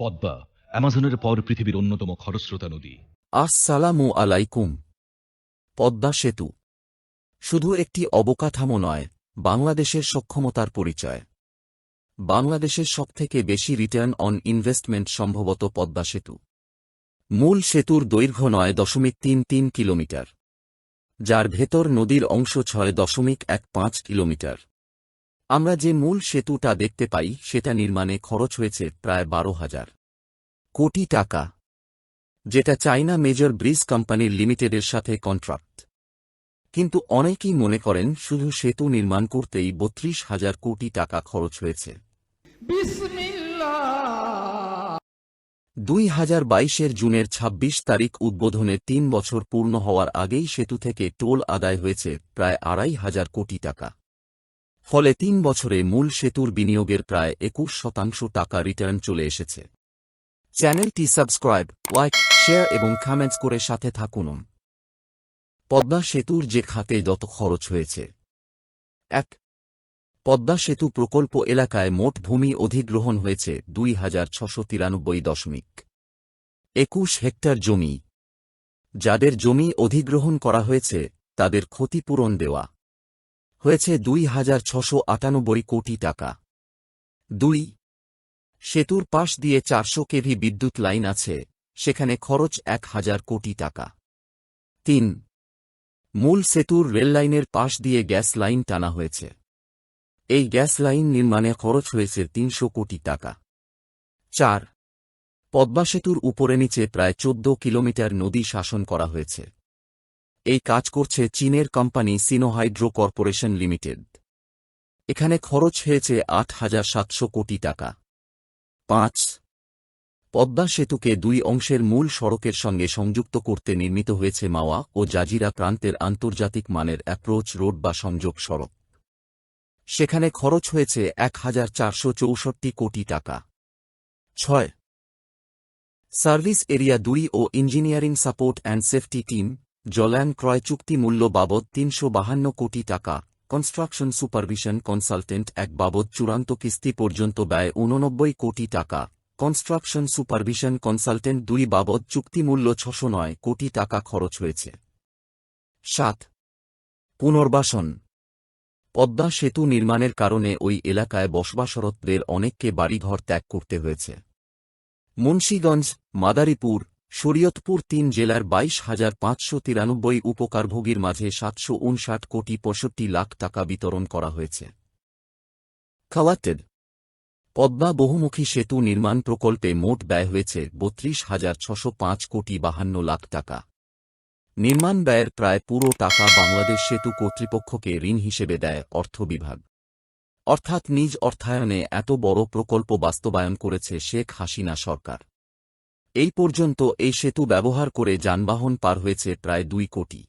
পদ্মা, অ্যামাজনের পর পৃথিবীর অন্যতম খরস্রোতা নদী। আসসালামু আলাইকুম। পদ্মা সেতু। শুধু একটি অবকাঠামো নয়, বাংলাদেশের সক্ষমতার পরিচয়। বাংলাদেশের সবথেকে বেশি রিটার্ন অন ইনভেস্টমেন্ট সম্ভবত পদ্মা সেতু। মূল সেতুর দৈর্ঘ্য নয় দশমিক তিন তিন কিলোমিটার, যার ভেতর নদীর অংশ ছয় দশমিক এক পাঁচ কিলোমিটার। আমরা যে মূল সেতুটা দেখতে পাই, সেটা নির্মাণে খরচ হয়েছে প্রায় বারো হাজার কোটি টাকা, যেটা চাইনা মেজর ব্রিজ কোম্পানির লিমিটেডের সাথে কন্ট্রাক্ট। কিন্তু অনেকেই মনে করেন, শুধু সেতু নির্মাণ করতেই বত্রিশ হাজার কোটি টাকা খরচ হয়েছে। দুই হাজার বাইশের জুনের ২৬ তারিখ উদ্বোধনের তিন বছর পূর্ণ হওয়ার আগেই সেতু থেকে টোল আদায় হয়েছে প্রায় আড়াই হাজার কোটি টাকা। ফলে তিন বছরে মূল সেতুর বিনিয়োগের প্রায় একুশ শতাংশ টাকা রিটার্ন চলে এসেছে। চ্যানেলটি সাবস্ক্রাইব, লাইক, শেয়ার এবং কমেন্টস করে সাথে থাকুন। পদ্মা সেতুর যে খাতে যত খরচ হয়েছে। এক, পদ্মা সেতু প্রকল্প এলাকায় মোট ভূমি অধিগ্রহণ হয়েছে দুই হাজার ছশো তিরানব্বই দশমিক একুশ হেক্টর জমি। যাদের জমি অধিগ্রহণ করা হয়েছে, তাদের ক্ষতিপূরণ দেওয়া। হয়েছে দুই হাজার ছশো আটানব্বই কোটি টাকা। দুই, সেতুর পাশ দিয়ে চারশো কেভি বিদ্যুৎ লাইন আছে, সেখানে খরচ এক হাজার কোটি টাকা। তিন, মূল সেতুর রেললাইনের পাশ দিয়ে গ্যাস লাইন টানা হয়েছে। এই গ্যাস লাইন নির্মাণে খরচ হয়েছে তিনশো কোটি টাকা। চার, পদ্মা সেতুর উপরে নিচে প্রায় চোদ্দ কিলোমিটার নদী শাসন করা হয়েছে। এই কাজ করছে চীনের কোম্পানি সিনোহাইড্রো কর্পোরেশন লিমিটেড। এখানে খরচ হয়েছে আট হাজার সাতশো কোটি টাকা। পাঁচ, পদ্মা সেতুকে দুই অংশের মূল সড়কের সঙ্গে সংযুক্ত করতে নির্মিত হয়েছে মাওয়া ও জাজিরা প্রান্তের আন্তর্জাতিক মানের অ্যাপ্রোচ রোড বা সংযোগ সড়ক। সেখানে খরচ হয়েছে এক হাজার চারশো চৌষট্টি কোটি টাকা। ছয়, সার্ভিস এরিয়া দুই ও engineering support and safety team জলায়ন ক্রয় চুক্তি মূল্য বাবদ তিনশো বাহান্ন কোটি টাকা, কনস্ট্রাকশন সুপারভিশন কনসালটেন্ট এক বাবদ চূড়ান্ত কিস্তি পর্যন্ত ব্যয় উননব্বই কোটি টাকা, কনস্ট্রাকশন সুপারভিশন কনসালটেন্ট দুই বাবদ চুক্তিমূল্য ছশো নয় কোটি টাকা খরচ হয়েছে। সাত, পুনর্বাসন। পদ্মা সেতু নির্মাণের কারণে ওই এলাকায় বসবাসরতদের অনেককে বাড়িঘর ত্যাগ করতে হয়েছে। মুন্সীগঞ্জ, মাদারীপুর শরীয়তপুর তিন জেলার বাইশ হাজার পাঁচশো তিরানব্বই উপকারভোগীর মাঝে সাতশো উনষাট কোটি পঁয়ষট্টি লাখ টাকা বিতরণ করা হয়েছে। কালেক্টেড পদ্মা বহুমুখী সেতু নির্মাণ প্রকল্পে মোট ব্যয় হয়েছে বত্রিশ হাজার ছশো পাঁচ কোটি বাহান্ন লাখ টাকা। নির্মাণ ব্যয়ের প্রায় পুরো টাকা বাংলাদেশ সেতু কর্তৃপক্ষকে ঋণ হিসেবে দেয় অর্থ বিভাগ। অর্থাৎ নিজ অর্থায়নে এত বড় প্রকল্প বাস্তবায়ন করেছে শেখ হাসিনা সরকার। এই পর্যন্ত এই সেতু ব্যবহার করে যানবাহন পার হয়েছে প্রায় দুই কোটি।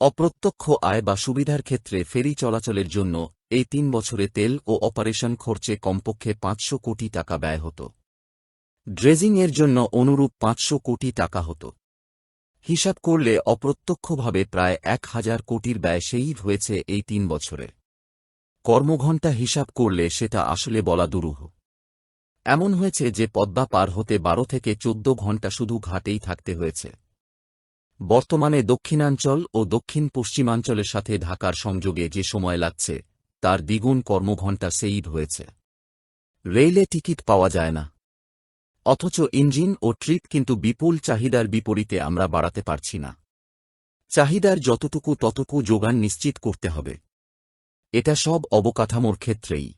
অপ্রত্যক্ষ আয় বা সুবিধার ক্ষেত্রে ফেরি চলাচলের জন্য এই তিন বছরে তেল ও অপারেশন খরচে কমপক্ষে পাঁচশো কোটি টাকা ব্যয় হতো। ড্রেজিংয়ের জন্য অনুরূপ পাঁচশো কোটি টাকা হতো। হিসাব করলে অপ্রত্যক্ষভাবে প্রায় এক হাজার কোটির ব্যয় সেই হয়েছে এই তিন বছরে কর্মঘণ্টা হিসাব করলে সেটা আসলে বলা দুরূহ। এমন হয়েছে যে পদ্মা পার হতে বারো থেকে চোদ্দ ঘণ্টা শুধু ঘাটেই থাকতে হয়েছে। বর্তমানে দক্ষিণাঞ্চল ও দক্ষিণ পশ্চিমাঞ্চলের সাথে ঢাকার সংযোগে যে সময় লাগছে, তার দ্বিগুণ কর্মঘণ্টা সেইভ হয়েছে। রেলে টিকিট পাওয়া যায় না। অথচ ইঞ্জিন ও ট্রিপ কিন্তু বিপুল চাহিদার বিপরীতে আমরা বাড়াতে পারছি না। চাহিদার যতটুকু ততটুকু যোগান নিশ্চিত করতে হবে। এটা সব অবকাঠামোর ক্ষেত্রেই।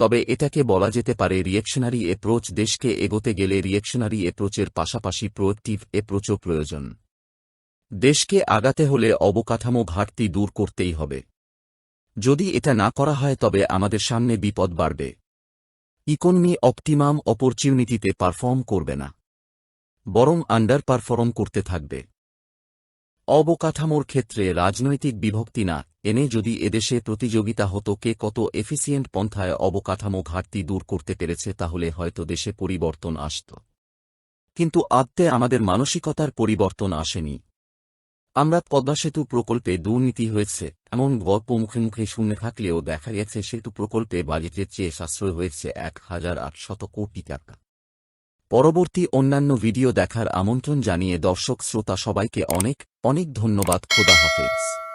তবে এটাকে বলা যেতে পারে রিয়েকশনারি এপ্রোচ দেশকে এগোতে গেলে রিয়েকশনারি এপ্রোচের পাশাপাশি প্রোয়েক্টিভ এপ্রোচও প্রয়োজন। দেশকে আগাতে হলে অবকাঠামো ঘাটতি দূর করতেই হবে। যদি এটা না করা হয় তবে আমাদের সামনে বিপদ বাড়বে। ইকোনমি অপটিমাম অপরচুনিটিতে পারফর্ম করবে না। বরং আন্ডার পারফর্ম করতে থাকবে। অবকাঠামোর ক্ষেত্রে রাজনৈতিক বিভক্তি না, এনে যদি এদেশে প্রতিযোগিতা হতো কে কত এফিসিয়েন্ট পন্থায় অবকাঠামো ঘাটতি দূর করতে পেরেছে, তাহলে হয়তো দেশে পরিবর্তন আসত। কিন্তু আদতে আমাদের মানসিকতার পরিবর্তন আসেনি। আমরা পদ্মা সেতু প্রকল্পে দুর্নীতি হয়েছে, এমন গল্প মুখে মুখে শুনে থাকলেও দেখা গেছে সেতু প্রকল্পে বাজেটের চেয়ে সাশ্রয় হয়েছে এক হাজার আটশত কোটি টাকা। পরবর্তী অন্যান্য ভিডিও দেখার আমন্ত্রণ জানিয়ে দর্শক শ্রোতা সবাইকে অনেক অনেক ধন্যবাদ। খোদা হাফেজ।